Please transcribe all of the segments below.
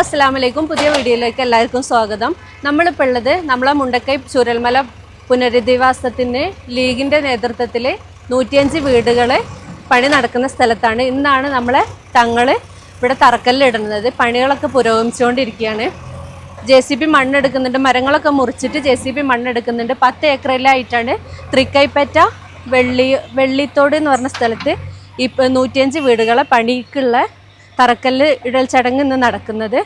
അസ്സാം വലൈക്കും പുതിയ വീഡിയോയിലേക്ക് എല്ലാവർക്കും സ്വാഗതം. നമ്മളിപ്പോൾ ഉള്ളത് നമ്മളെ മുണ്ടക്കൈ ചുരൽമല പുനരധിവാസത്തിന് ലീഗിന്റെ നേതൃത്വത്തിൽ നൂറ്റിയഞ്ച് വീടുകൾ പണി നടക്കുന്ന സ്ഥലത്താണ്. ഇന്നാണ് നമ്മളെ തങ്ങൾ ഇവിടെ തറക്കല്ലിടുന്നത് പണികളൊക്കെ പുരോഗമിച്ചുകൊണ്ടിരിക്കുകയാണ്. ജെ സി ബി മണ്ണെടുക്കുന്നുണ്ട്. മരങ്ങളൊക്കെ മുറിച്ചിട്ട് ജെ സി ബി മണ്ണെടുക്കുന്നുണ്ട്. പത്ത് ഏക്കറിലായിട്ടാണ് തൃക്കൈപ്പറ്റ വെള്ളി വെള്ളിത്തോട് എന്ന് പറഞ്ഞ സ്ഥലത്ത് ഇപ്പം നൂറ്റിയഞ്ച് വീടുകളെ പണിക്കുള്ള തറക്കല്ല് ഇടൽ ചടങ്ങ് ഇന്ന് നടക്കുന്നത്.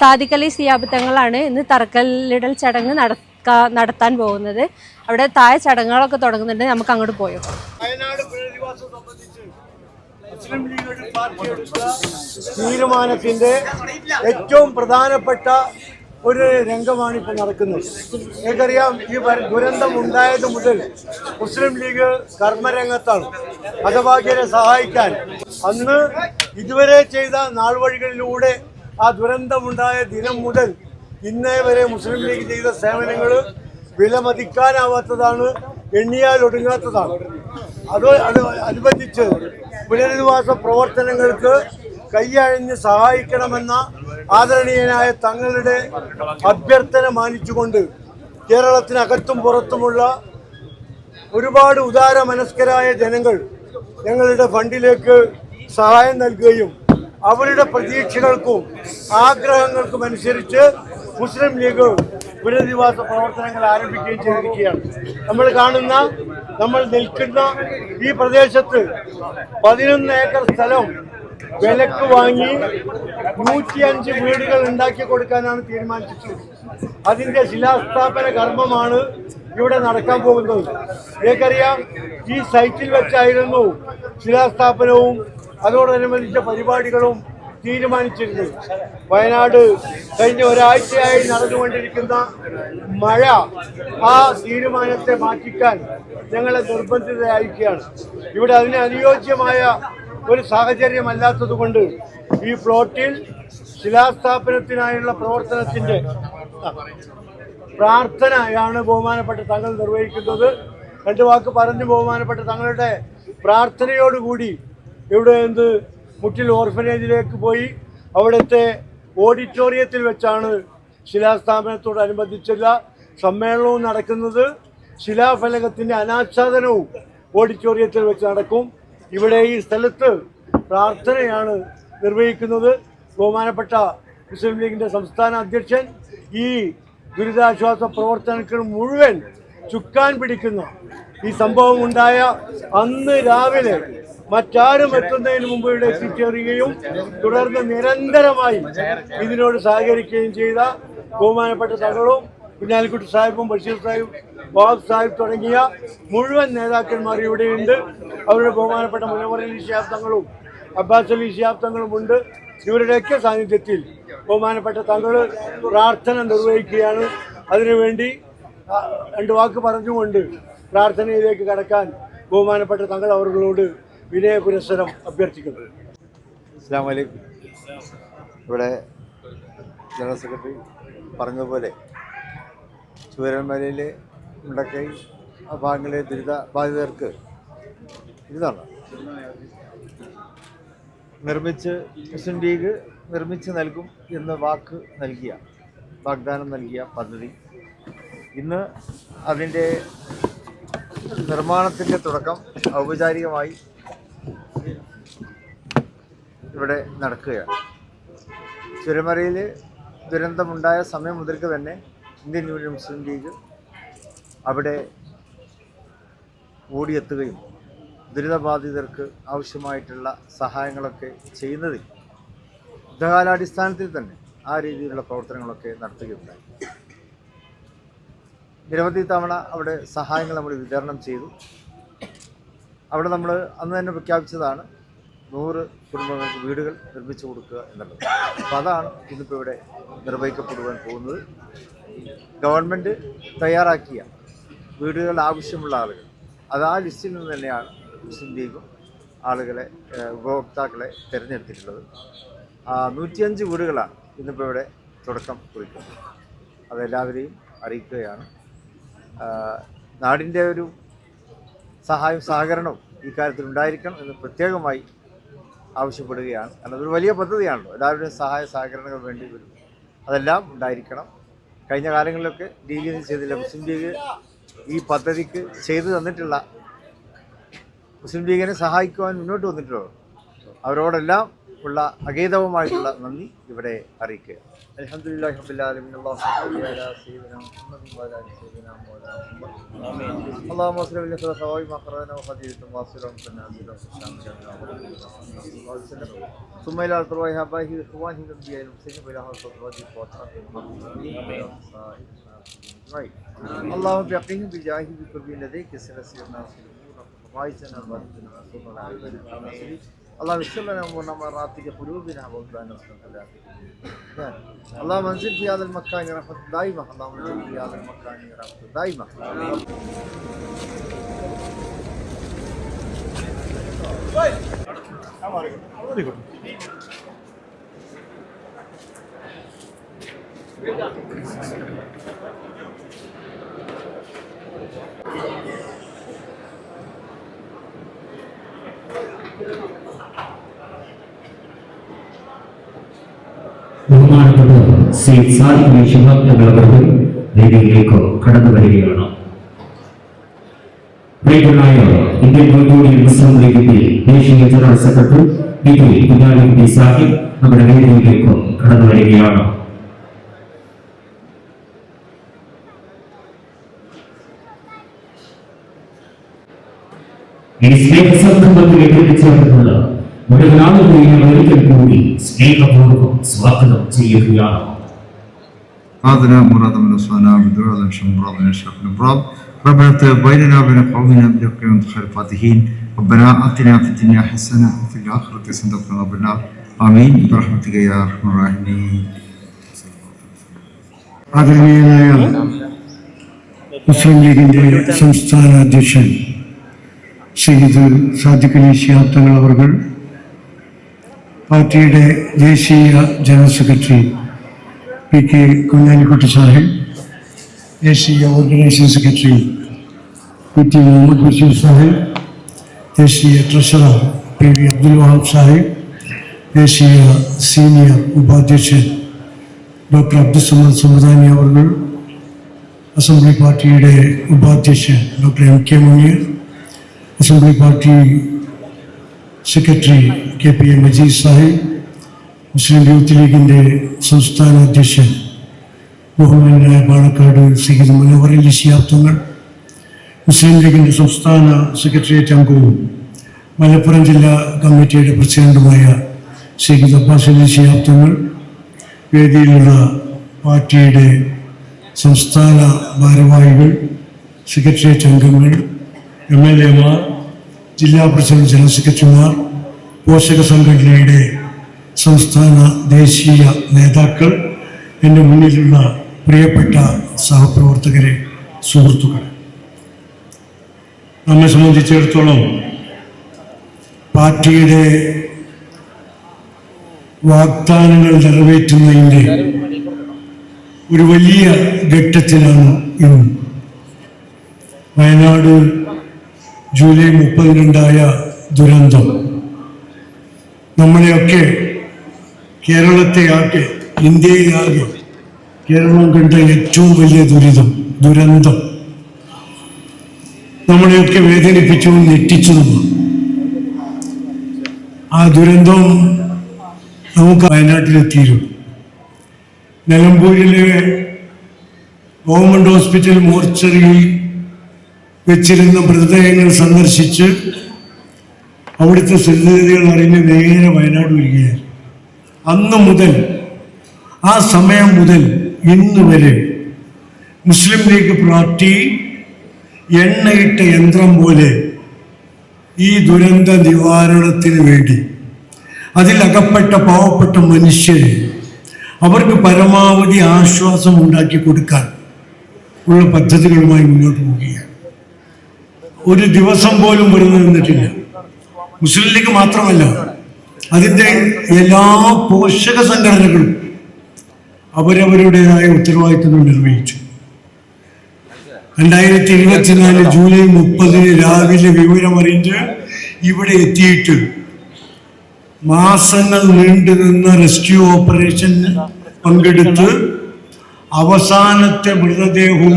സാദിക്കലി സിയാബിത്തങ്ങളാണ് ഇന്ന് തറക്കല്ലിടൽ ചടങ്ങ് നടക്കാ നടത്താൻ പോകുന്നത്. അവിടെ താഴെ ചടങ്ങുകളൊക്കെ തുടങ്ങുന്നുണ്ട്. നമുക്ക് അങ്ങോട്ട് പോയോ? തീരുമാനത്തിന്റെ ഏറ്റവും പ്രധാനപ്പെട്ട ഒരു രംഗമാണ് ഇപ്പോൾ നടക്കുന്നത്. നിങ്ങൾക്കറിയാം ഈ ദുരന്തം ഉണ്ടായത് മുതൽ മുസ്ലിം ലീഗ് കർമ്മരംഗത്താണ് ഹതഭാഗ്യരെ സഹായിക്കാൻ. അന്ന് ഇതുവരെ ചെയ്ത നാൾവഴികളിലൂടെ ആ ദുരന്തമുണ്ടായ ദിനം മുതൽ ഇന്നേ വരെ മുസ്ലിം ലീഗ് ചെയ്ത സേവനങ്ങൾ വിലമതിക്കാനാവാത്തതാണ് എണ്ണിയാൽ ഒടുങ്ങാത്തതാണ് അത് അനുബന്ധിച്ച് പുനരധിവാസ പ്രവർത്തനങ്ങൾക്ക് കൈയഴിഞ്ഞ് സഹായിക്കണമെന്ന ആദരണീയനായ തങ്ങളുടെ അഭ്യർത്ഥന മാനിച്ചുകൊണ്ട് കേരളത്തിനകത്തും പുറത്തുമുള്ള ഒരുപാട് ഉദാര മനസ്കരായ ജനങ്ങൾ ഞങ്ങളുടെ ഫണ്ടിലേക്ക് സഹായം നൽകുകയും അവരുടെ പ്രതീക്ഷകൾക്കും ആഗ്രഹങ്ങൾക്കും അനുസരിച്ച് മുസ്ലിം ലീഗ് പുനരധിവാസ പ്രവർത്തനങ്ങൾ ആരംഭിക്കുകയും ചെയ്തിരിക്കുകയാണ്. നമ്മൾ കാണുന്ന നമ്മൾ നിൽക്കുന്ന ഈ പ്രദേശത്ത് പതിനൊന്ന് ഏക്കർ സ്ഥലം വിലക്ക് വാങ്ങി നൂറ്റിയഞ്ച് വീടുകൾ ഉണ്ടാക്കി കൊടുക്കാനാണ് തീരുമാനിച്ചിട്ടുള്ളത് അതിന്റെ ശിലാസ്ഥാപന കർമ്മമാണ് ഇവിടെ നടക്കാൻ പോകുന്നത്. നിങ്ങൾക്കറിയാം ഈ സൈറ്റിൽ വെച്ചായിരുന്നു ശിലാസ്ഥാപനവും അതോടനുബന്ധിച്ച പരിപാടികളും തീരുമാനിച്ചിരുന്നത്. വയനാട് കഴിഞ്ഞ ഒരാഴ്ചയായി നടന്നുകൊണ്ടിരിക്കുന്ന മഴ ആ തീരുമാനത്തെ മാറ്റിക്കാൻ ഞങ്ങളെ നിർബന്ധിതരായിരിക്കുകയാണ്. ഇവിടെ അതിന് അനുയോജ്യമായ ഒരു സാഹചര്യമല്ലാത്തത് കൊണ്ട് ഈ പ്ലോട്ടിൽ ശിലാസ്ഥാപനത്തിനായുള്ള പ്രവർത്തനത്തിന്റെ പ്രാർത്ഥനയാണ് ബഹുമാനപ്പെട്ട തങ്ങൾ നിർവഹിക്കുന്നത്. രണ്ട് വാക്ക് പറഞ്ഞു ബഹുമാനപ്പെട്ട തങ്ങളുടെ പ്രാർത്ഥനയോടുകൂടി ഇവിടെ എന്ത് മുട്ടിൽ ഓർഫനേജിലേക്ക് പോയി. അവിടുത്തെ ഓഡിറ്റോറിയത്തിൽ വെച്ചാണ് ശിലാസ്ഥാപനത്തോടനുബന്ധിച്ചുള്ള സമ്മേളനവും നടക്കുന്നത്. ശിലാഫലകത്തിന്റെ അനാച്ഛാദനവും ഓഡിറ്റോറിയത്തിൽ വെച്ച് നടക്കും. ഇവിടെ ഈ സ്ഥലത്ത് പ്രാർത്ഥനയാണ് നിർവഹിക്കുന്നത്. ബഹുമാനപ്പെട്ട മുസ്ലിം ലീഗിന്റെ സംസ്ഥാന അധ്യക്ഷൻ ഈ ദുരിതാശ്വാസ പ്രവർത്തനങ്ങൾ മുഴുവൻ ചുക്കാൻ പിടിക്കുന്ന ഈ സംഭവം ഉണ്ടായ അന്ന് രാവിലെ മറ്റാരും എത്തുന്നതിന് മുമ്പ് ഇവിടെ എത്തിച്ചേരുകയും തുടർന്ന് നിരന്തരമായി ഇതിനോട് സഹകരിക്കുകയും ചെയ്ത ബഹുമാനപ്പെട്ട തങ്ങളും കുഞ്ഞാലിക്കുട്ടി സാഹിബും ബഷീർ സാഹിബ് ബാബ് സാഹിബ് തുടങ്ങിയ മുഴുവൻ നേതാക്കന്മാർ ഇവിടെയുണ്ട്. അവരുടെ ബഹുമാനപ്പെട്ട മുനവർ അലി തങ്ങളും അബ്ബാസ് അലി ശാബ്ദങ്ങളും തങ്ങളും ഉണ്ട്. ഇവരുടെയൊക്കെ സാന്നിധ്യത്തിൽ ബഹുമാനപ്പെട്ട തങ്ങൾ പ്രാർത്ഥന നിർവഹിക്കുകയാണ്. അതിനുവേണ്ടി രണ്ട് വാക്ക് പറഞ്ഞുകൊണ്ട് പ്രാർത്ഥനയിലേക്ക് കടക്കാൻ ബഹുമാനപ്പെട്ട തങ്ങൾ അവരോട് വിനയ പുരസ്സരം അഭ്യർത്ഥിക്കുന്നു. അസ്സാം വലൈക്കും ഇവിടെ ജനറൽ സെക്രട്ടറി പറഞ്ഞതുപോലെ ചുവരൽമലയിലെ മുണ്ടക്കൈ ആ ഭാഗങ്ങളിലെ ദുരിത ബാധിതർക്ക് ഇതാണ്. നിർമ്മിച്ച് മുസ്ലിം ലീഗ് നിർമ്മിച്ച് നൽകും എന്ന് വാക്ക് നൽകിയ വാഗ്ദാനം നൽകിയ പദ്ധതി. ഇന്ന് അതിന്റെ നിർമ്മാണത്തിന്റെ തുടക്കം ഔപചാരികമായി ഇവിടെ നടക്കുകയാണ്. ചുരമറയിൽ ദുരന്തമുണ്ടായ സമയം മുതൽക്ക് തന്നെ ഇന്ത്യൻ യൂണിയൻ മുസ്ലിം ലീഗ് അവിടെ ഓടിയെത്തുകയും ദുരിതബാധിതർക്ക് ആവശ്യമായിട്ടുള്ള സഹായങ്ങളൊക്കെ ചെയ്യുന്നതിൽ യുദ്ധകാലാടിസ്ഥാനത്തിൽ തന്നെ ആ രീതിയിലുള്ള പ്രവർത്തനങ്ങളൊക്കെ നടത്തുകയുണ്ടായി. നിരവധി തവണ അവിടെ സഹായങ്ങൾ നമ്മൾ വിതരണം ചെയ്തു. അവിടെ നമ്മൾ അന്ന് തന്നെ പ്രഖ്യാപിച്ചതാണ് നൂറ് കുടുംബങ്ങൾക്ക് വീടുകൾ നിർമ്മിച്ചു കൊടുക്കുക എന്നുള്ളത്. അപ്പോൾ അതാണ് ഇന്നിപ്പോൾ ഇവിടെ നിർവഹിക്കപ്പെടുവാൻ പോകുന്നത്. ഗവൺമെന്റ് തയ്യാറാക്കിയ വീടുകൾ ആവശ്യമുള്ള ആളുകൾ. അത് ആ ലിസ്റ്റിൽ നിന്ന് തന്നെയാണ് മുസ്ലിം ലീഗും ആളുകളെ ഉപഭോക്താക്കളെ തിരഞ്ഞെടുത്തിട്ടുള്ളത്. നൂറ്റിയഞ്ച് വീടുകളാണ് ഇന്നിപ്പോൾ ഇവിടെ തുടക്കം കുറിക്കുന്നത്. അതെല്ലാവരെയും അറിയിക്കുകയാണ്. നാടിന്റെ ഒരു സഹായം സഹകരണവും ഈ കാര്യത്തിൽ ഉണ്ടായിരിക്കണം എന്ന് പ്രത്യേകമായി ആവശ്യപ്പെടുകയാണ്. കാരണം അതൊരു വലിയ പദ്ധതിയാണല്ലോ. എല്ലാവരുടെയും സഹായ സഹകരണങ്ങൾ വേണ്ടി വരും. അതെല്ലാം ഉണ്ടായിരിക്കണം. കഴിഞ്ഞ കാലങ്ങളിലൊക്കെ ഇത് ചെയ്തില്ല. മുസ്ലിം ലീഗ് ഈ പദ്ധതിക്ക് ചെയ്തു തന്നിട്ടുള്ള മുസ്ലിം ലീഗിനെ സഹായിക്കുവാൻ മുന്നോട്ട് വന്നിട്ടുള്ളത് അവരോടെല്ലാം ഉള്ള അഗേതവുമായിട്ടുള്ള നന്ദി ഇവിടെ അറിയിക്കുക. അലഹമുല്ലാ Right. اللهم يقيه بجاهه بقرب لديك سنسيرنا في الأمور رأيتنا وردنا وصلنا علينا اللهم اغفر لنا امورنا مراتب قلوبنا وابلغنا اللهم انزل في هذا المكان رحمة دائمة اللهم انزل في هذا المكان رحمة دائمة السلام عليكم സെയ്ദ് സാദിഖ് ബി ശിഹാബ് തങ്ങളവർക്ക് വേദിയിലേക്ക് കടന്നു വരികയാണ്. പ്രിയനായ ഇന്ത്യൻ ഗോൾഡ് മുസ്ലിം ലീഗിന്റെ ദേശീയ ജനറൽ സെക്രട്ടറി സാഹിബ് നമ്മുടെ വേദിയിലേക്ക് കടന്നു വരികയാണ്. ഈ സ്നേഹസംഗമത്തിലേക്ക് എത്തിച്ചേർന്നത് മുഴുവൻ ആളുകളെയും ഒരിക്കൽ കൂടി സ്നേഹപൂർവ്വം സ്വാഗതം ചെയ്യുകയാണ് هذا مراد من أصفانا بدر هذا شم مراد من أشرف المراد ربنا افتح بيننا وبين قومنا بالحق وأنت خير الفاتحين ربنا آتنا في الدنيا حسنة وفي الآخرة حسنة وقنا عذاب النار آمين برحمتك يا أرحم الراحمين ആദരണീയനായ മുസ്ലിം ലീഗിൻ്റെ സംസ്ഥാന അധ്യക്ഷൻ ഷഹീദ് സാദിഖ് അലി ശിഹാബ് തങ്ങൾ അവർ പാർട്ടിയുടെ ദേശീയ general secretary P K Kunhalikutty Sahib ദേശീയ organising secretary P T Muhammad Basheer Sahib ദേശീയ treasurer P V Abdul Wahab Sahib ദേശീയ സീനിയർ ഉപാധ്യക്ഷൻ ഡോക്ടർ അബ്ദുസമദ് സുമദാനി അവർ അസംബ്ലി പാർട്ടിയുടെ ഉപാധ്യക്ഷൻ doctor M K Muneer assembly party secretary K P A Majeed Sahib Muslim youth ലീഗിന്റെ സംസ്ഥാന അധ്യക്ഷൻ ബഹുമാനായ പാണക്കാട് അലി ശിഹാബ് തങ്ങൾ മുസ്ലിം ലീഗിന്റെ സംസ്ഥാന സെക്രട്ടേറിയറ്റ് അംഗവും മലപ്പുറം ജില്ലാ കമ്മിറ്റിയുടെ പ്രസിഡന്റുമായ സയ്യിദ് അബ്ബാസ് അലി ശിഹാബ് തങ്ങൾ വേദിയിലുള്ള പാർട്ടിയുടെ സംസ്ഥാന ഭാരവാഹികൾ സെക്രട്ടേറിയറ്റ് അംഗങ്ങൾ എം എൽ എമാർ ജില്ലാ പ്രസിഡന്റ് ജനറൽ സെക്രട്ടറിമാർ പോഷക സംഘടനയുടെ സംസ്ഥാന ദേശീയ നേതാക്കൾ എന്റെ മുന്നിലുള്ള പ്രിയപ്പെട്ട സഹപ്രവർത്തകരെ സുഹൃത്തുക്കളെ. നമ്മെ സംബന്ധിച്ചിടത്തോളം പാർട്ടിയുടെ വാഗ്ദാനങ്ങൾ നിറവേറ്റുന്നതിന്റെ ഒരു വലിയ ഘട്ടത്തിലാണ് ഇന്ന് വയനാട് ജൂലൈ മുപ്പതിനുണ്ടായ ദുരന്തം. നമ്മളെയൊക്കെ കേരളത്തെ ആകെ ഇന്ത്യയിലാകെ കേരളം കണ്ട ഏറ്റവും വലിയ ദുരിതം ദുരന്തം. നമ്മളെയൊക്കെ വേദനിപ്പിച്ചു ഞെട്ടിച്ചതുമാണ് ആ ദുരന്തം നമുക്ക് വയനാട്ടിലെത്തിയിരുന്നു. നിലമ്പൂരിലെ ഗവൺമെന്റ് ഹോസ്പിറ്റൽ മോർച്ചറിയിൽ വെച്ചിരുന്ന മൃതദേഹങ്ങൾ സന്ദർശിച്ച് അവിടുത്തെ സ്ഥിതിഗതികൾ അറിഞ്ഞ് നേരെ വയനാട് വരികയായിരുന്നു. അന്ന് മുതൽ ആ സമയം മുതൽ ഇന്ന് വരെ മുസ്ലിം ലീഗ് പാർട്ടി എണ്ണയിട്ട യന്ത്രം പോലെ ഈ ദുരന്ത നിവാരണത്തിന് വേണ്ടി അതിലകപ്പെട്ട പാവപ്പെട്ട മനുഷ്യരെ അവർക്ക് പരമാവധി ആശ്വാസം ഉണ്ടാക്കി കൊടുക്കാൻ ഉള്ള പദ്ധതികളുമായി മുന്നോട്ട് പോവുകയാണ്. ഒരു ദിവസം പോലും വെറുതെ നിന്നിട്ടില്ല. മുസ്ലിം ലീഗ് മാത്രമല്ല അതിന്റെ എല്ലാ പോഷക സംഘടനകളും അവരവരുടേതായ ഉത്തരവാദിത്തങ്ങൾ നിർവഹിച്ചു. രണ്ടായിരത്തി ഇരുപത്തിനാല് ജൂലൈ മുപ്പതിന് രാവിലെ വിവരമറിഞ്ഞ് ഇവിടെ എത്തിയിട്ട്. മാസങ്ങൾ നീണ്ടു നിന്ന റെസ്ക്യൂ ഓപ്പറേഷൻ പങ്കെടുത്ത് അവസാനത്തെ മൃതദേഹവും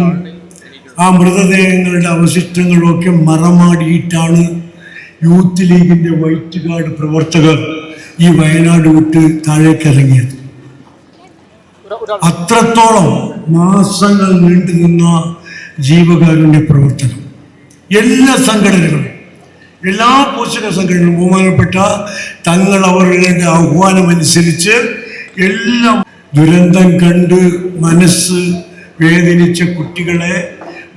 ആ മൃതദേഹങ്ങളുടെ അവശിഷ്ടങ്ങളൊക്കെ മറമാടിയിട്ടാണ് യൂത്ത് ലീഗിന്റെ വൈറ്റ് ഗാർഡ് പ്രവർത്തകർ ഈ വയനാട് വിട്ട് താഴേക്ക് ഇറങ്ങിയത്. അത്രത്തോളം മാസങ്ങൾ നീണ്ടു നിന്ന ജീവകാരുണ്യ പ്രവർത്തനം. എല്ലാ സംഘടനകളും എല്ലാ പോഷക സംഘടനകളും ബഹുമാനപ്പെട്ട തങ്ങൾ അവരുടെ ആഹ്വാനമനുസരിച്ച് എല്ലാം ദുരന്തം കണ്ട് മനസ്സ് വേദനിച്ച കുട്ടികളെ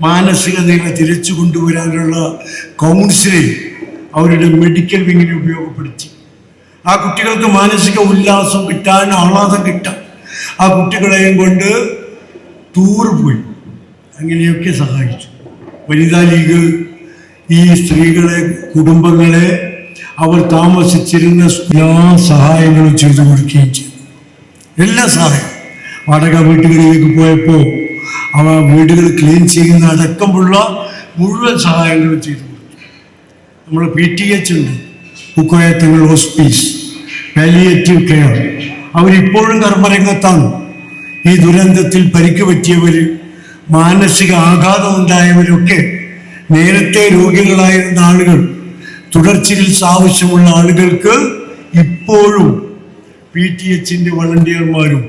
മാനസിക നില തിരിച്ചു കൊണ്ടുവരാനുള്ള കൗൺസിലിംഗ് അവരുടെ മെഡിക്കൽ വിങ്ങിനെ ഉപയോഗപ്പെടുത്തി. ആ കുട്ടികൾക്ക് മാനസിക ഉല്ലാസം കിട്ടാൻ ആഹ്ലാദം കിട്ടാൻ. ആ കുട്ടികളെയും കൊണ്ട് ടൂർ പോയി. അങ്ങനെയൊക്കെ സഹായിച്ചു. വനിതാ ലീഗ് ഈ സ്ത്രീകളെ കുടുംബങ്ങളെ അവർ താമസിച്ചിരുന്ന എല്ലാ സഹായങ്ങളും ചെയ്തു കൊടുക്കുകയും ചെയ്തു. എല്ലാ സഹായം വാടക വീട്ടുകളിലേക്ക് പോയപ്പോൾ അവ വീടുകൾ ക്ലീൻ ചെയ്യുന്ന അടക്കമുള്ള മുഴുവൻ സഹായങ്ങളും ചെയ്തു കൊടുക്കും നമ്മൾ പി ടി എച്ച് ഉണ്ട്. കുക്കോയത്തങ്ങൾ ഹോസ്പീസ് പാലിയേറ്റീവ് കെയർ അവരിപ്പോഴും കർമ്മരംഗത്താണ്. ഈ ദുരന്തത്തിൽ പരിക്ക് പറ്റിയവർ മാനസിക ആഘാതം ഉണ്ടായവരൊക്കെ നേരത്തെ രോഗികളായിരുന്ന ആളുകൾ തുടർ ചികിത്സ ആവശ്യമുള്ള ആളുകൾക്ക് ഇപ്പോഴും പി ടി എച്ചിന്റെ വളണ്ടിയർമാരും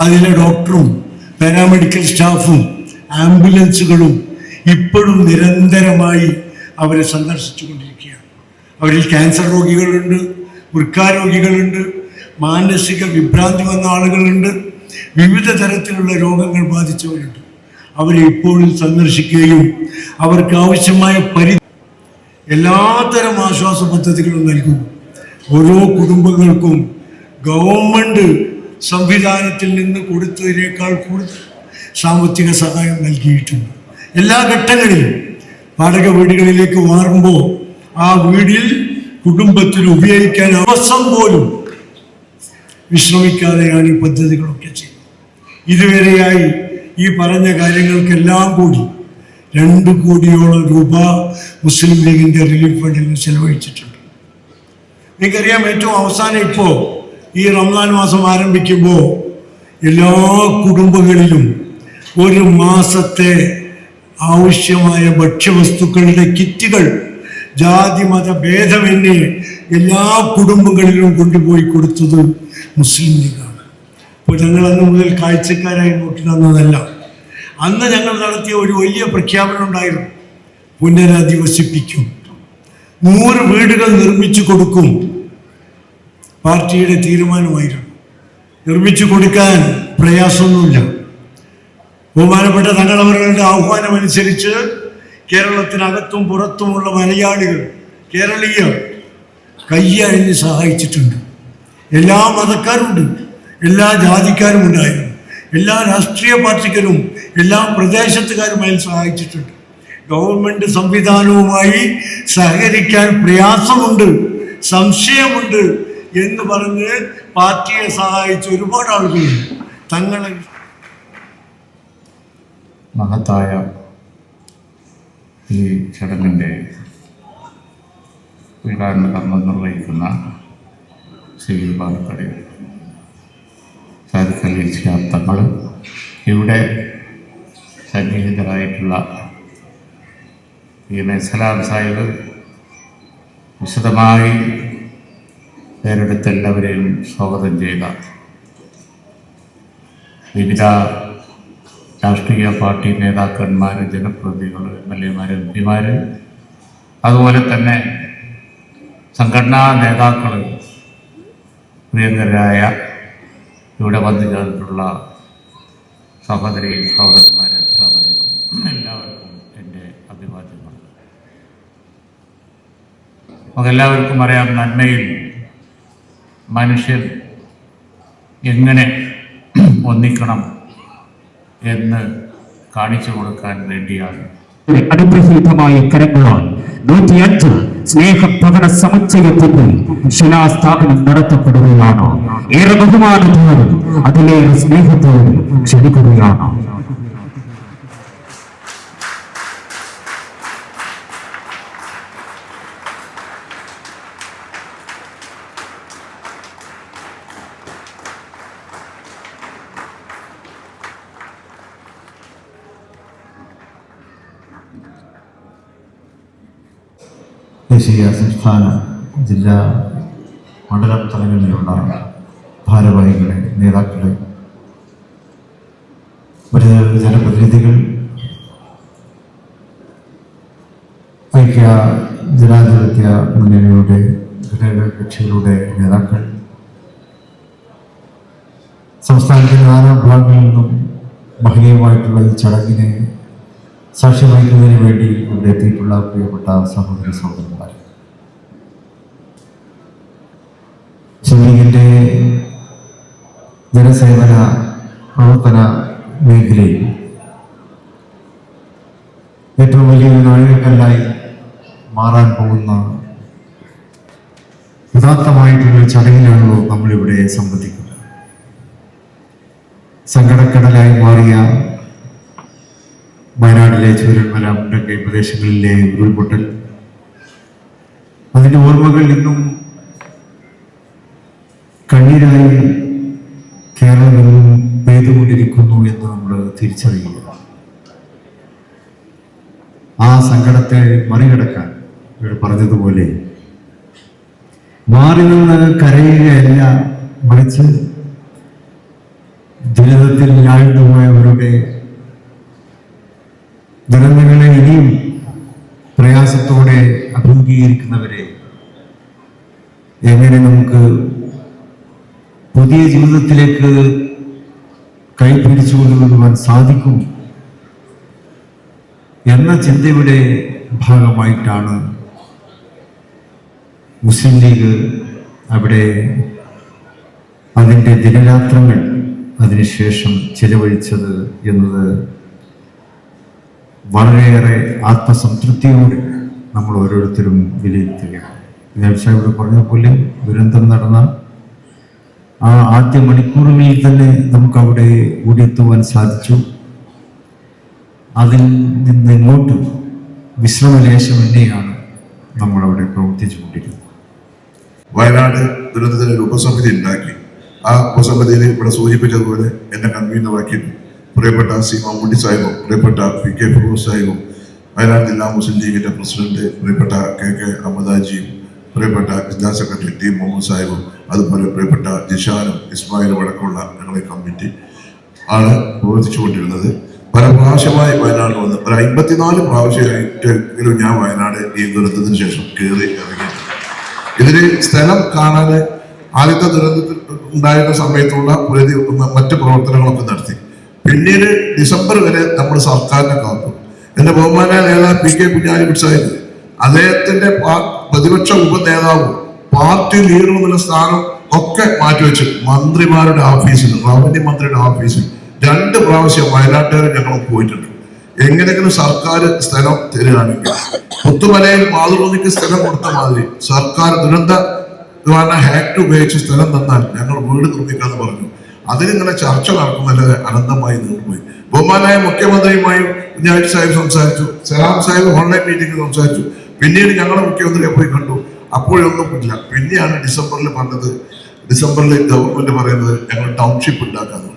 അതിലെ ഡോക്ടറും പാരാമെഡിക്കൽ സ്റ്റാഫും ആംബുലൻസുകളും ഇപ്പോഴും നിരന്തരമായി അവരെ സന്ദർശിച്ചു കൊണ്ടിരിക്കുകയാണ് അവരിൽ ക്യാൻസർ രോഗികളുണ്ട് വൃക്കാരോഗികളുണ്ട് മാനസിക വിഭ്രാന്തി വന്ന ആളുകളുണ്ട് വിവിധ തരത്തിലുള്ള രോഗങ്ങൾ ബാധിച്ചവരുണ്ട്. അവരെ ഇപ്പോഴും സന്ദർശിക്കുകയും അവർക്ക് ആവശ്യമായ പരി എല്ലാത്തരം ആശ്വാസ പദ്ധതികളും നൽകുന്നു. ഓരോ കുടുംബങ്ങൾക്കും ഗവൺമെന്റ് സംവിധാനത്തിൽ നിന്ന് കൊടുത്തതിനേക്കാൾ കൂടുതൽ സാമ്പത്തിക സഹായം നൽകിയിട്ടുണ്ട്. എല്ലാ ഘട്ടങ്ങളിലും വാടക വീടുകളിലേക്ക് മാറുമ്പോൾ ആ വീടിൽ കുടുംബത്തിന് ഉപയോഗിക്കാൻ അവസം പോലും വിശ്രമിക്കാതെയാണ് ഈ പദ്ധതികളൊക്കെ ചെയ്യുന്നത്. ഇതുവരെയായി ഈ പറഞ്ഞ കാര്യങ്ങൾക്കെല്ലാം കൂടി രണ്ട് കോടിയോളം രൂപ മുസ്ലിം ലീഗിന്റെ റിലീഫ് ഫണ്ടിൽ ചെലവഴിച്ചിട്ടുണ്ട്. നിങ്ങൾക്കറിയാം ഏറ്റവും അവസാനം ഇപ്പോൾ ഈ റംസാൻ മാസം ആരംഭിക്കുമ്പോൾ എല്ലാ കുടുംബങ്ങളിലും ഒരു മാസത്തെ ആവശ്യമായ ഭക്ഷ്യവസ്തുക്കളുടെ കിറ്റുകൾ ജാതി മത ഭേദമെന്നെ എല്ലാ കുടുംബങ്ങളിലും കൊണ്ടുപോയി കൊടുത്തത് മുസ്ലിം ലീഗാണ്. അപ്പോൾ ഞങ്ങൾ അന്ന് മുതൽ കാഴ്ചക്കാരായി നോക്കി തന്നതല്ല അന്ന് ഞങ്ങൾ നടത്തിയ ഒരു വലിയ പ്രഖ്യാപനം ഉണ്ടായിരുന്നു. പുനരധിവസിപ്പിക്കും. നൂറ് വീടുകൾ നിർമ്മിച്ചു കൊടുക്കും. പാർട്ടിയുടെ തീരുമാനമായിരുന്നു. നിർമ്മിച്ചു കൊടുക്കാൻ പ്രയാസമൊന്നുമില്ല. ബഹുമാനപ്പെട്ട തങ്ങളവരുടെ ആഹ്വാനമനുസരിച്ച് കേരളത്തിനകത്തും പുറത്തുമുള്ള മലയാളികൾ കേരളീയർ കയ്യഴിഞ്ഞ് സഹായിച്ചിട്ടുണ്ട്. എല്ലാ മതക്കാരുണ്ട് എല്ലാ ജാതിക്കാരും ഉണ്ടായിരുന്നു എല്ലാ രാഷ്ട്രീയ പാർട്ടിക്കാരും എല്ലാ പ്രദേശത്തുകാരും പ്രദേശത്തുകാരുമായി സഹായിച്ചിട്ടുണ്ട്. ഗവൺമെന്റ് സംവിധാനവുമായി സഹകരിക്കാൻ പ്രയാസമുണ്ട് സംശയമുണ്ട് എന്ന് പറഞ്ഞ് പാർട്ടിയെ സഹായിച്ച ഒരുപാട് ആളുകൾ തങ്ങളെ മഹത്തായ ഈ ചടങ്ങിന്റെ ഉദ്ഘാടന കർമ്മം നിർവഹിക്കുന്ന ശ്രീ പാലക്കാട് തങ്ങൾ ഇവിടെ സന്നിഹിതരായിട്ടുള്ള ഈ മെസലാം സാഹിബ് വിശദമായി പേരെടുത്ത് എല്ലാവരെയും സ്വാഗതം ചെയ്ത വിവിധ രാഷ്ട്രീയ പാർട്ടി നേതാക്കന്മാർ ജനപ്രതിനിധികൾ എം എൽ എമാർ എം പിമാർ അതുപോലെ തന്നെ സംഘടനാ നേതാക്കൾ പ്രിയങ്കരായ ഇവിടെ വന്നു ചേർന്നിട്ടുള്ള സഹോദരി സഹോദരന്മാരെ സഹോദരിക്കും എല്ലാവർക്കും എന്റെ അഭിവാദ്യങ്ങൾ. നമുക്കെല്ലാവർക്കും അറിയാം നന്മയിൽ മനുഷ്യൻ എങ്ങനെ ഒന്നിക്കണം എന്ന് കാണിച്ചു കൊടുക്കാൻ വേണ്ടിയാണ്. അനുഗ്രഹീതമായ കരങ്ങളാൽ നൂറ്റിയഞ്ച് സ്നേഹപ്രകട സമുച്ചയത്തിന്റെ ശിലാസ്ഥാപനം നടത്തപ്പെടുകയാണ്. ഏറെ ബഹുമാനത്തോടും അതിലേറെ സ്നേഹത്തോടും ക്ഷണിക്കുകയാണ്. ദേശീയ സംസ്ഥാന ജില്ലാ മണ്ഡലം തലങ്ങളിലുള്ള ഭാരവാഹികളെ നേതാക്കളെ ജനപ്രതിനിധികൾ ഐക്യ ജനാധിപത്യ മുന്നണിയുടെ ഘടകകക്ഷികളുടെ നേതാക്കൾ സംസ്ഥാനത്തിന്റെ നാനാ ഭാഗങ്ങളിൽ നിന്നും മഹനീയമായിട്ടുള്ള ഈ ചടങ്ങിനെ സാക്ഷ്യം വഹിക്കുന്നതിന് വേണ്ടി ഇവിടെ എത്തിയിട്ടുള്ള പ്രിയപ്പെട്ട സഹോദര ലീഗിന്റെ ജനസേവന പ്രവർത്തന മേഖലയിൽ ഏറ്റവും വലിയൊരു നാഴികക്കല്ലായി മാറാൻ പോകുന്ന ഉദാത്തമായിട്ടുള്ള ഒരു ചടങ്ങിലാണല്ലോ നമ്മളിവിടെ സംബന്ധിക്കുന്നത്. സങ്കടക്കടലായി മാറിയ വയനാടിലെ ചൂരന്മല മുണ്ടക്കൈ പ്രദേശങ്ങളിലെ ഉരുൾപൊട്ടൽ. അതിന്റെ ഓർമ്മകൾ ഇന്നും കണ്ണീരായി കേരളമെന്നും പെയ്തുകൊണ്ടിരിക്കുന്നു എന്ന് നമ്മൾ തിരിച്ചറിയുക ആ സങ്കടത്തെ മറികടക്കാൻ ഇവിടെ പറഞ്ഞതുപോലെ മാറി നിന്ന് കരയുകയല്ല മറിച്ച് ദുരിതത്തിൽ ആഴ്ന്നുപോയവരുടെ ദുരന്തങ്ങളെ ഇനിയും പ്രയാസത്തോടെ അഭിമുഖീകരിക്കുന്നവരെ എങ്ങനെ നമുക്ക് പുതിയ ജീവിതത്തിലേക്ക് കൈപിടിച്ചു കൊണ്ടുവരുവാൻ സാധിക്കും എന്ന ചിന്തയുടെ ഭാഗമായിട്ടാണ് മുസ്ലിം ലീഗ് അവിടെ അതിന്റെ ദിനരാത്രങ്ങൾ അതിനുശേഷം ചെലവഴിച്ചത് എന്നത് വളരെയേറെ ആത്മസംതൃപ്തിയോടെ നമ്മൾ ഓരോരുത്തരും വിലയിരുത്തുകയാണ്. ഇവിടെ പറഞ്ഞ പോലെ ദുരന്തം നടന്ന ആ ആദ്യ മണിക്കൂറുകളിൽ തന്നെ നമുക്ക് അവിടെ ഓടിയെത്തുവാൻ സാധിച്ചു. അതിൽ നിന്ന് ഇങ്ങോട്ട് വിശ്രമലേശം തന്നെയാണ് നമ്മളവിടെ പ്രവർത്തിച്ചു കൊണ്ടിരുന്നത് വയനാട് ദുരന്തത്തിന് ഒരു ഉപസമിതി ഉണ്ടാക്കി. ആ ഉപസമിതിയിൽ ഇവിടെ സൂചിപ്പിച്ചതുപോലെ എന്നെ കൺവീനറാക്കിയിട്ട് പ്രിയപ്പെട്ട സി. മമ്മൂട്ടി സാഹിബും പ്രിയപ്പെട്ട പി. കെ. ഫിറോസ് സാഹിബും വയനാട് ജില്ലാ മുസ്ലിം ലീഗിന്റെ പ്രസിഡന്റ് പ്രിയപ്പെട്ട കെ. കെ. അഹമ്മദാജിയും പ്രിയപ്പെട്ട ജില്ലാ സെക്രട്ടറി ടി മുഹമ്മദ് സാഹിബും അതുപോലെ പ്രിയപ്പെട്ട ജിഷാനും ഇസ്മായിലും അടക്കമുള്ള ഞങ്ങളെ കമ്മിറ്റി ആണ് പ്രവർത്തിച്ചുകൊണ്ടിരുന്നത്. പല പ്രാവശ്യമായി വയനാട് വന്ന് ഒരു അമ്പത്തിനാല് പ്രാവശ്യമായിട്ടെങ്കിലും ഞാൻ വയനാട് ഈ ദുരന്തത്തിന് ശേഷം കയറി ഇറങ്ങിയിട്ടുണ്ട് ഇതിന് സ്ഥലം കാണാൻ ആദ്യത്തെ ദുരന്തത്തിൽ ഉണ്ടായിരുന്ന സമയത്തുള്ള പ്രതി മറ്റ് പ്രവർത്തനങ്ങളൊക്കെ നടത്തി. പിന്നീട് ഡിസംബർ വരെ നമ്മൾ സർക്കാരിനെ കാത്തു. എന്റെ ബഹുമാന നേതാവ് പി കെ കുഞ്ഞാലിക്കുട്ടി സാഹിബ് അദ്ദേഹത്തിന്റെ പാ- പ്രതിപക്ഷ ഉപനേതാവും പാർട്ടി ലീഡർ എന്നുള്ള സ്ഥാനം ഒക്കെ മാറ്റിവെച്ച് മന്ത്രിമാരുടെ ഓഫീസിൽ റവന്യൂ മന്ത്രിയുടെ ഓഫീസിൽ രണ്ട് പ്രാവശ്യം വയനാട്ടുകാർ ഞങ്ങൾ പോയിട്ടുണ്ട്. എങ്ങനെയെങ്കിലും സർക്കാർ സ്ഥലം തരികയാണെങ്കിൽ പുത്തുമലയിൽ മാതൃഭൂമിക്ക് സ്ഥലം കൊടുത്ത മാതിരി സർക്കാർ ദുരന്ത നിവാരണ ഹാക്ട് ഉപയോഗിച്ച് സ്ഥലം തന്നാൽ ഞങ്ങൾ വീട് നിർമ്മിക്കാന്ന് പറഞ്ഞു. അതിനിങ്ങനെ ചർച്ച നടക്കുന്നല്ലാതെ അനന്തമായി നീണ്ടുപോയി ബഹുമാനായ മുഖ്യമന്ത്രിയുമായും കുഞ്ഞാഴ്ച സാഹിബ് സംസാരിച്ചു. സലാം സാഹിബ് ഓൺലൈൻ മീറ്റിംഗിൽ സംസാരിച്ചു. പിന്നീട് ഞങ്ങളെ മുഖ്യമന്ത്രിയെ പോയി കണ്ടു. അപ്പോഴൊന്നും ഇല്ല. പിന്നെയാണ് ഡിസംബറിൽ പറഞ്ഞത്. ഡിസംബറിൽ ഗവൺമെന്റ് പറയുന്നത് ഞങ്ങൾ ടൗൺഷിപ്പ് ഉണ്ടാക്കാന്ന്.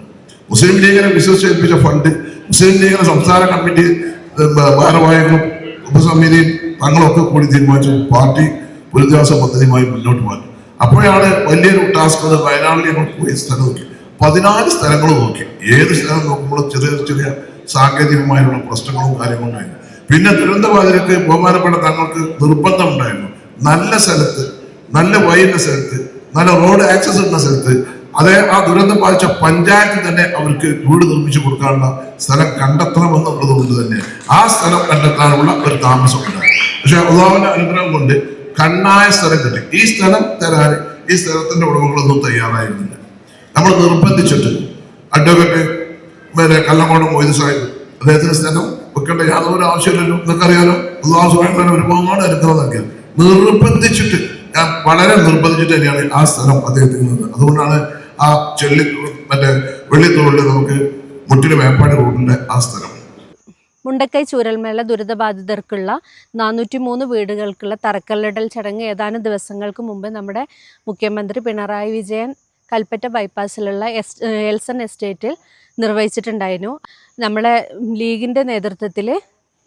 മുസ്ലിം ലീഗിനെ വിശ്വസിച്ചേൽപ്പിച്ച ഫണ്ട് മുസ്ലിം ലീഗിനെ സംസ്ഥാന കമ്മിറ്റി ഭാരവാഹികളും ഉപസമിതിയും തങ്ങളൊക്കെ കൂടി തീരുമാനിച്ചു. പാർട്ടി പുനരധിവാസ പദ്ധതിയുമായി മുന്നോട്ട് പോകാൻ അപ്പോഴാണ് വലിയൊരു ടാസ്ക് അത് വയനാട്ടിൽ ഞങ്ങൾ പോയി സ്ഥലം നോക്കി. പതിനാല് സ്ഥലങ്ങൾ നോക്കി. ഏത് സ്ഥലം നോക്കുമ്പോഴും ചെറിയ ചെറിയ സാങ്കേതികമായുള്ള പ്രശ്നങ്ങളും കാര്യങ്ങളും ഉണ്ടായിരുന്നു പിന്നെ ദുരന്തബാധിതർക്ക് ബഹുമാനപ്പെട്ട തങ്ങൾക്ക് നിർബന്ധം ഉണ്ടായിരുന്നു നല്ല സ്ഥലത്ത് നല്ല വഴിയുന്ന സ്ഥലത്ത് നല്ല റോഡ് ആക്സസ് ഉള്ള സ്ഥലത്ത് അതേ ആ ദുരന്തം ബാധിച്ച പഞ്ചായത്ത് തന്നെ അവർക്ക് വീട് നിർമ്മിച്ചു കൊടുക്കാനുള്ള സ്ഥലം കണ്ടെത്തണമെന്നുള്ളത് കൊണ്ട് തന്നെ ആ സ്ഥലം കണ്ടെത്താനുള്ള ഒരു താമസം ഉണ്ടായി. പക്ഷെ അള്ളാഹുവിന്റെ അനുഗ്രഹം കൊണ്ട് കണ്ണായ സ്ഥലം കിട്ടി. ഈ സ്ഥലം തരാൻ ഈ സ്ഥലത്തിന്റെ ഉടമകളൊന്നും തയ്യാറായിരുന്നില്ല. നമ്മൾ നിർബന്ധിച്ചിട്ട് അഡ്വക്കേറ്റ് പിന്നെ കല്ലങ്കോണം മൊയ്ത് സാഹിബ് അദ്ദേഹത്തിന്റെ സ്ഥലം വെക്കേണ്ട യാതൊരു ആവശ്യമില്ലല്ലോ. നിങ്ങൾക്കറിയാലോ അള്ളാഹു സുബ്ഹാനഹു ഒരുപാട് അനുഗ്രഹം നൽകിയത്. നിർബന്ധിച്ചിട്ട് ഞാൻ വളരെ നിർബന്ധിച്ചിട്ട് തന്നെയാണ് ആ സ്ഥലം അദ്ദേഹത്തിന് നിന്നത് അതുകൊണ്ടാണ് ആ ചെള്ളി മറ്റേ വെള്ളിത്തോളിൽ നമുക്ക് മുട്ടിന് വേപ്പാട് റോഡിന്റെ ആ സ്ഥലം. മുണ്ടക്കൈ ചൂരൽമല ദുരിതബാധിതർക്കുള്ള നാനൂറ്റി മൂന്ന് വീടുകൾക്കുള്ള തറക്കല്ലിടൽ ചടങ്ങ് ഏതാനും ദിവസങ്ങൾക്ക് മുമ്പ് നമ്മുടെ മുഖ്യമന്ത്രി പിണറായി വിജയൻ കൽപ്പറ്റ ബൈപ്പാസിലുള്ള എസ് എൽസൺ എസ്റ്റേറ്റിൽ നിർവഹിച്ചിട്ടുണ്ടായിരുന്നു. നമ്മളെ ലീഗിന്റെ നേതൃത്വത്തിൽ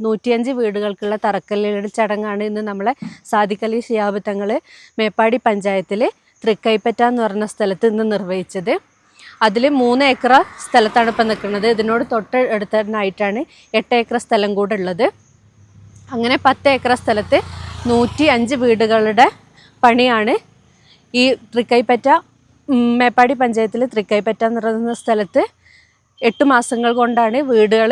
നൂറ്റിയഞ്ച് വീടുകൾക്കുള്ള തറക്കല്ലിടൽ ചടങ്ങാണ് ഇന്ന് നമ്മളെ സാദിഖലി ശിയാബത്തങ്ങൾ മേപ്പാടി പഞ്ചായത്തിൽ തൃക്കൈപ്പറ്റ എന്ന് പറഞ്ഞ സ്ഥലത്ത് ഇന്ന് നിർവഹിച്ചത്. അതിൽ മൂന്ന് ഏക്കർ സ്ഥലത്താണ് ഇപ്പം നിൽക്കുന്നത്. ഇതിനോട് തൊട്ട് അടുത്തതിനായിട്ടാണ് എട്ട് ഏക്കർ സ്ഥലം കൂടെ ഉള്ളത്. അങ്ങനെ പത്ത് ഏക്കർ സ്ഥലത്ത് നൂറ്റി അഞ്ച് വീടുകളുടെ പണിയാണ് ഈ തൃക്കൈപ്പറ്റ മേപ്പാടി പഞ്ചായത്തിൽ തൃക്കൈപ്പറ്റ എന്ന് പറയുന്ന സ്ഥലത്ത് എട്ട് മാസങ്ങൾ കൊണ്ടാണ് വീടുകൾ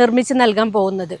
നിർമ്മിച്ച് നൽകാൻ പോകുന്നത്.